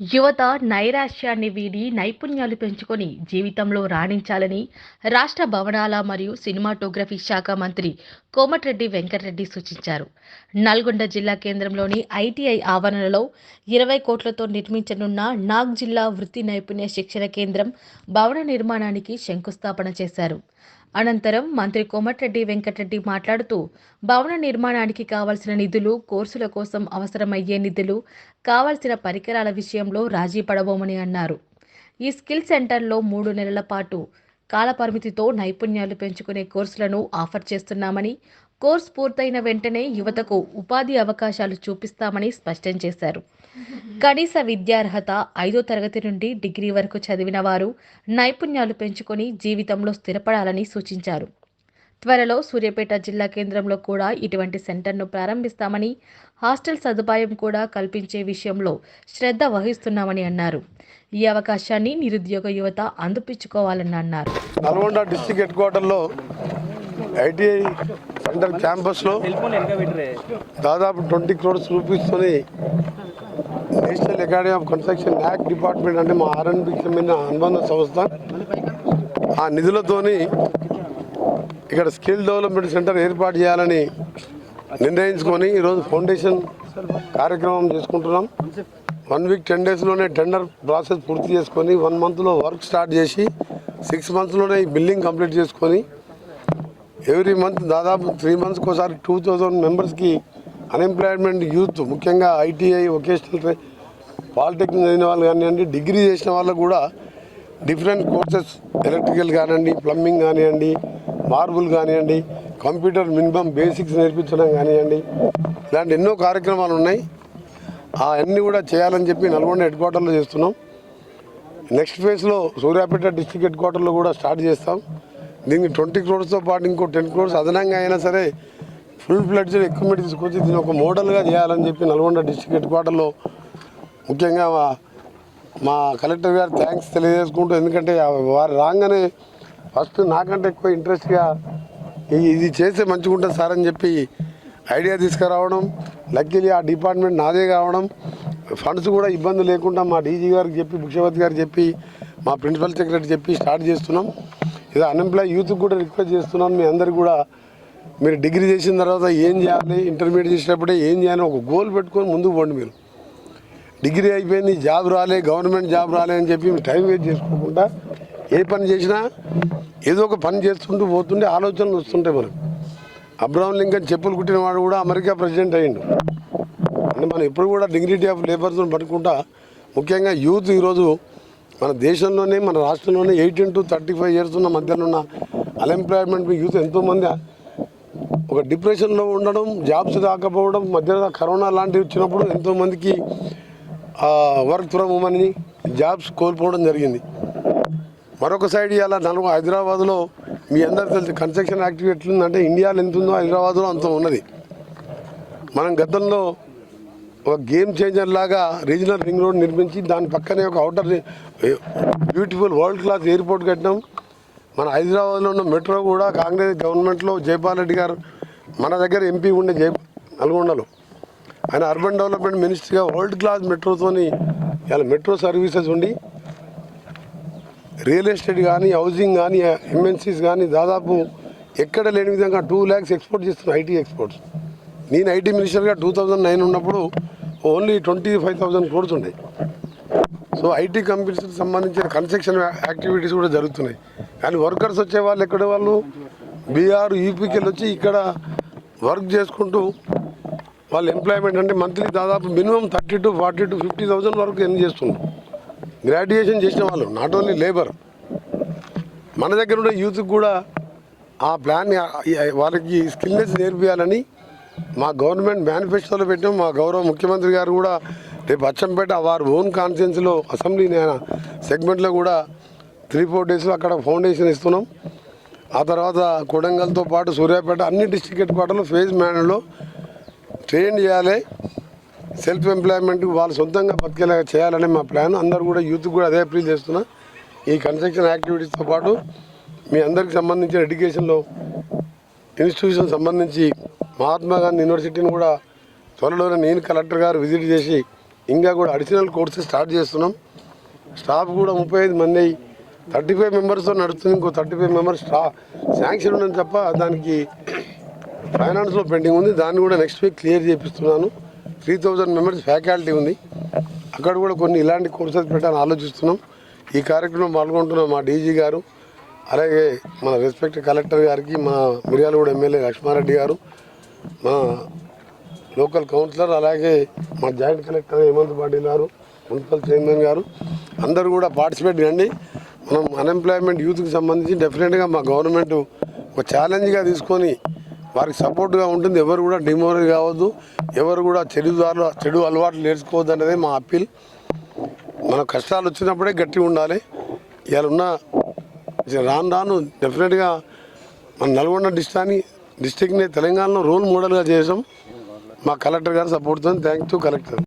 యువత నైరాశ్యాన్ని వీడి నైపుణ్యాలు పెంచుకొని జీవితంలో రాణించాలని రాష్ట్ర భవనాల మరియు సినిమాటోగ్రఫీ శాఖ మంత్రి కోమటిరెడ్డి వెంకటరెడ్డి సూచించారు. నల్గొండ జిల్లా కేంద్రంలోని ఐటీఐ ఆవరణలో ఇరవై కోట్లతో నిర్మించనున్న నాగ్ జిల్లా వృత్తి నైపుణ్య శిక్షణ కేంద్రం భవన నిర్మాణానికి శంకుస్థాపన చేశారు. అనంతరం మంత్రి కోమటిరెడ్డి వెంకటరెడ్డి మాట్లాడుతూ భవన నిర్మాణానికి కావలసిన నిధులు కోర్సుల కోసం అవసరమయ్యే నిధులు కావలసిన పరికరాల విషయంలో రాజీ పడబోమని అన్నారు. ఈ స్కిల్ సెంటర్లో మూడు నెలల పాటు కాలపరిమితితో నైపుణ్యాలు పెంచుకునే కోర్సులను ఆఫర్ చేస్తున్నామని కోర్సు పూర్తయిన వెంటనే యువతకు ఉపాధి అవకాశాలు చూపిస్తామని స్పష్టం చేశారు. కనీస విద్యార్హత ఐదో తరగతి నుండి డిగ్రీ వరకు చదివిన వారు నైపుణ్యాలు పెంచుకొని జీవితంలో స్థిరపడాలని సూచించారు. త్వరలో సూర్యాపేట జిల్లా కేంద్రంలో కూడా ఇటువంటి సెంటర్ను ప్రారంభిస్తామని హాస్టల్ సదుపాయం కూడా కల్పించే విషయంలో శ్రద్ధ వహిస్తున్నామని అన్నారు. ఈ అవకాశాన్ని నిరుద్యోగ యువత అందిపించుకోవాలని అన్నారు. నల్గొండ డిస్టిక్ హెడ్ క్వార్టర్లో ఐటీఐ సెంటర్ క్యాంపస్లో దాదాపు twenty crores రూపీస్తోని national academy of construction act department అంటే మా ఆర్ఎన్బికి సంబంధించిన అనుబంధ సంస్థ. ఆ నిధులతోని ఇక్కడ స్కిల్ డెవలప్మెంట్ సెంటర్ ఏర్పాటు చేయాలని నిర్ణయించుకొని ఈరోజు ఫౌండేషన్ కార్యక్రమం చేసుకుంటున్నాం. వన్ వీక్ టెన్ డేస్లోనే టెండర్ ప్రాసెస్ పూర్తి చేసుకొని వన్ మంత్లో వర్క్ స్టార్ట్ చేసి సిక్స్ మంత్స్లోనే ఈ బిల్డింగ్ కంప్లీట్ చేసుకొని ఎవ్రీ మంత్ దాదాపు త్రీ మంత్స్కి ఒకసారి టూ థౌజండ్ మెంబర్స్కి అన్ఎంప్లాయ్మెంట్ యూత్ ముఖ్యంగా ఐటీఐ వొకేషనల్ ట్రై పాలిటెక్నిక్ చదివిన వాళ్ళు కానివ్వండి డిగ్రీ చేసిన వాళ్ళకు కూడా డిఫరెంట్ కోర్సెస్ ఎలక్ట్రికల్ కానివ్వండి ప్లంబింగ్ కానివ్వండి మార్బుల్ కానివ్వండి కంప్యూటర్ మినిమం బేసిక్స్ నేర్పించడం కానివ్వండి ఇలాంటి ఎన్నో కార్యక్రమాలు ఉన్నాయి. ఆ అన్నీ కూడా చేయాలని చెప్పి నల్గొండ హెడ్ క్వార్టర్లో చేస్తున్నాం నెక్స్ట్ ఫేజ్లో సూర్యాపేట డిస్టిక్ హెడ్ క్వార్టర్లో కూడా స్టార్ట్ చేస్తాం. దీనికి ట్వంటీ క్రోడ్స్తో పాటు ఇంకో టెన్ క్రోడ్స్ అదనంగా అయినా సరే ఫుల్ ఫ్లడ్జ్ ఎక్విప్మెంట్ తీసుకొచ్చి దీన్ని ఒక మోడల్గా చేయాలని చెప్పి నల్గొండ డిస్టిక్ హెడ్ క్వార్టర్లో ముఖ్యంగా మా మా కలెక్టర్ గారు థ్యాంక్స్ తెలియజేసుకుంటూ ఎందుకంటే వారు రాగానే ఫస్ట్ నాకంటే ఎక్కువ ఇంట్రెస్ట్గా ఇది చేస్తే మంచిగా ఉంటుంది సార్ అని చెప్పి ఐడియా తీసుకురావడం లక్కీలీ ఆ డిపార్ట్మెంట్ నాదే కావడం ఫండ్స్ కూడా ఇబ్బంది లేకుండా మా డీజీ గారికి చెప్పి ముఖ్యమంత్రి గారికి చెప్పి మా ప్రిన్సిపల్ సెక్రటరీ చెప్పి స్టార్ట్ చేస్తున్నాం. ఇది అన్ఎంప్లాయ్ యూత్కి కూడా రిక్వెస్ట్ చేస్తున్నాను. మీ అందరికి కూడా మీరు డిగ్రీ చేసిన తర్వాత ఏం చేయాలి? ఇంటర్మీడియట్ చేసేటప్పుడే ఏం చేయాలి? ఒక గోల్ పెట్టుకొని ముందుకు పోండి మీరు. డిగ్రీ అయిపోయింది జాబ్ రాలే గవర్నమెంట్ జాబ్ రాలే అని చెప్పి టైం వేస్ట్ చేసుకోకుండా ఏ పని చేసినా ఏదో ఒక పని చేస్తుంటూ పోతుంటే ఆలోచనలు వస్తుంటాయి మనకు. అబ్రహం లింకన్ చెప్పులు కుట్టిన వాడు కూడా అమెరికా ప్రెసిడెంట్ అయ్యిండు. అంటే మనం ఎప్పుడు కూడా డిగ్నిటీ ఆఫ్ లేబర్స్ని పట్టుకుంటా ముఖ్యంగా యూత్ ఈరోజు మన దేశంలోనే మన రాష్ట్రంలోనే eighteen to thirty five years ఉన్న మధ్యలో ఉన్న అన్ఎంప్లాయ్మెంట్ యూత్ ఎంతోమంది ఒక డిప్రెషన్లో ఉండడం జాబ్స్ రాకపోవడం మధ్యలో కరోనా లాంటివి వచ్చినప్పుడు ఎంతోమందికి వర్క్ ఫ్రమ్ హోమ్ అని జాబ్స్ కోల్పోవడం జరిగింది. మరొక సైడ్ ఇలా నలుగు హైదరాబాద్లో మీ అందరు తెలుసు కన్స్ట్రక్షన్ యాక్టివిటీ ఎట్లుందంటే ఇండియాలో ఎంత ఉందో హైదరాబాద్లో అంత ఉన్నది. మనం గతంలో ఒక గేమ్ చేంజర్ లాగా రీజనల్ రింగ్ రోడ్ నిర్మించి దాని పక్కనే ఒక outer beautiful world class airport కట్టినాం. మన హైదరాబాద్లో ఉన్న మెట్రో కూడా కాంగ్రెస్ గవర్నమెంట్లో జైపాల్ రెడ్డి గారు మన దగ్గర ఎంపీ ఉండే జై నల్గొండలో. ఆయన అర్బన్ డెవలప్మెంట్ మినిస్టర్గా వరల్డ్ క్లాస్ మెట్రోతోని ఇలా మెట్రో సర్వీసెస్ ఉండి రియల్ ఎస్టేట్ కానీ హౌసింగ్ కానీ ఎంఎన్సీస్ కానీ దాదాపు ఎక్కడ లేని విధంగా టూ ల్యాక్స్ ఎక్స్పోర్ట్ చేస్తున్నాం ఐటీ ఎక్స్పోర్ట్స్. నేను ఐటీ మినిస్టర్గా టూ థౌజండ్ నైన్ ఉన్నప్పుడు only twenty five thousand crores ఉన్నాయి సో ఐటీ కంపెనీస్కి సంబంధించిన కన్స్ట్రక్షన్ యాక్టివిటీస్ కూడా జరుగుతున్నాయి. కానీ వర్కర్స్ వచ్చే వాళ్ళు ఎక్కడ వాళ్ళు? బీఆర్ యూపీకి వెళ్ళి వచ్చి ఇక్కడ వర్క్ చేసుకుంటూ వాళ్ళు ఎంప్లాయ్మెంట్ అంటే మంత్లీ దాదాపు minimum thirty to forty to fifty thousand వరకు ఎర్న్ చేస్తున్నారు. గ్రాడ్యుయేషన్ చేసిన వాళ్ళు నాట్ ఓన్లీ లేబర్. మన దగ్గర ఉండే యూత్కి కూడా ఆ ప్లాన్ వాళ్ళకి స్కిల్నెస్ నేర్పించాలని మా గవర్నమెంట్ మేనిఫెస్టోలో పెట్టాం మా గౌరవ ముఖ్యమంత్రి గారు కూడా రేపు అచ్చంపేట వారి ఓన్ కాన్ఫిడెన్స్లో అసెంబ్లీ సెగ్మెంట్లో కూడా త్రీ ఫోర్ డేస్లో అక్కడ ఫౌండేషన్ ఇస్తున్నాం. ఆ తర్వాత కొడంగల్తో పాటు సూర్యాపేట అన్ని డిస్ట్రిక్ట్ హెడ్ క్వార్టర్లో ఫేజ్ మేనర్లో ట్రైన్ చేయాలి. సెల్ఫ్ ఎంప్లాయ్మెంట్ వాళ్ళు సొంతంగా బతికేలాగా చేయాలని మా ప్లాన్. అందరూ కూడా యూత్ కూడా అదే అప్రీల్ చేస్తున్నా. ఈ కన్స్ట్రక్షన్ యాక్టివిటీస్తో పాటు మీ అందరికి సంబంధించిన ఎడ్యుకేషన్లో ఇన్స్టిట్యూషన్ సంబంధించి మహాత్మా గాంధీ యూనివర్సిటీని కూడా త్వరలోనే నేను కలెక్టర్ గారు విజిట్ చేసి ఇంకా కూడా అడిషనల్ కోర్సెస్ స్టార్ట్ చేస్తున్నాం. స్టాఫ్ కూడా ముప్పై ఐదు మంది అయ్యి థర్టీ ఫైవ్ మెంబర్స్తో నడుస్తుంది. ఇంకో థర్టీ ఫైవ్ మెంబర్స్ స్టా శాంక్షన్ ఉందని తప్ప దానికి ఫైనాన్స్లో పెండింగ్ ఉంది. దాన్ని కూడా నెక్స్ట్ వీక్ క్లియర్ చేపిస్తున్నాను. త్రీ థౌజండ్ మెంబర్స్ ఫ్యాకల్టీ ఉంది. అక్కడ కూడా కొన్ని ఇలాంటి కోర్సెస్ పెట్టాలని ఆలోచిస్తున్నాం. ఈ కార్యక్రమం పాల్గొంటున్న మా డీజీ గారు అలాగే మన రెస్పెక్ట్ కలెక్టర్ గారికి మన మిర్యాలగూడ ఎమ్మెల్యే లక్ష్మారెడ్డి గారు మా లోకల్ కౌన్సిలర్ అలాగే మా జాయింట్ కలెక్టర్ హేమంత్ పాటిల్ గారు మున్సిపల్ చైర్మన్ గారు అందరూ కూడా పార్టిసిపేట్ కండి మనం అన్ఎంప్లాయ్మెంట్ యూత్కి సంబంధించి డెఫినెట్గా మా గవర్నమెంట్ ఒక ఛాలెంజ్గా తీసుకొని వారికి సపోర్ట్గా ఉంటుంది. ఎవరు కూడా డిమోరల్ కావద్దు. ఎవరు కూడా చెడు దారులు చెడు అలవాట్లు నేర్చుకోవద్దు అనేది మా అప్పీల్ మన కష్టాలు వచ్చినప్పుడే గట్టిగా ఉండాలి. ఇవాళ ఉన్న రాను రాను డెఫినెట్గా మన నల్గొండ డిస్టాన్ని డిస్టిక్ని తెలంగాణలో రోల్ మోడల్గా చేసాం మా కలెక్టర్ గారు సపోర్ట్తో థ్యాంక్ టు కలెక్టర్.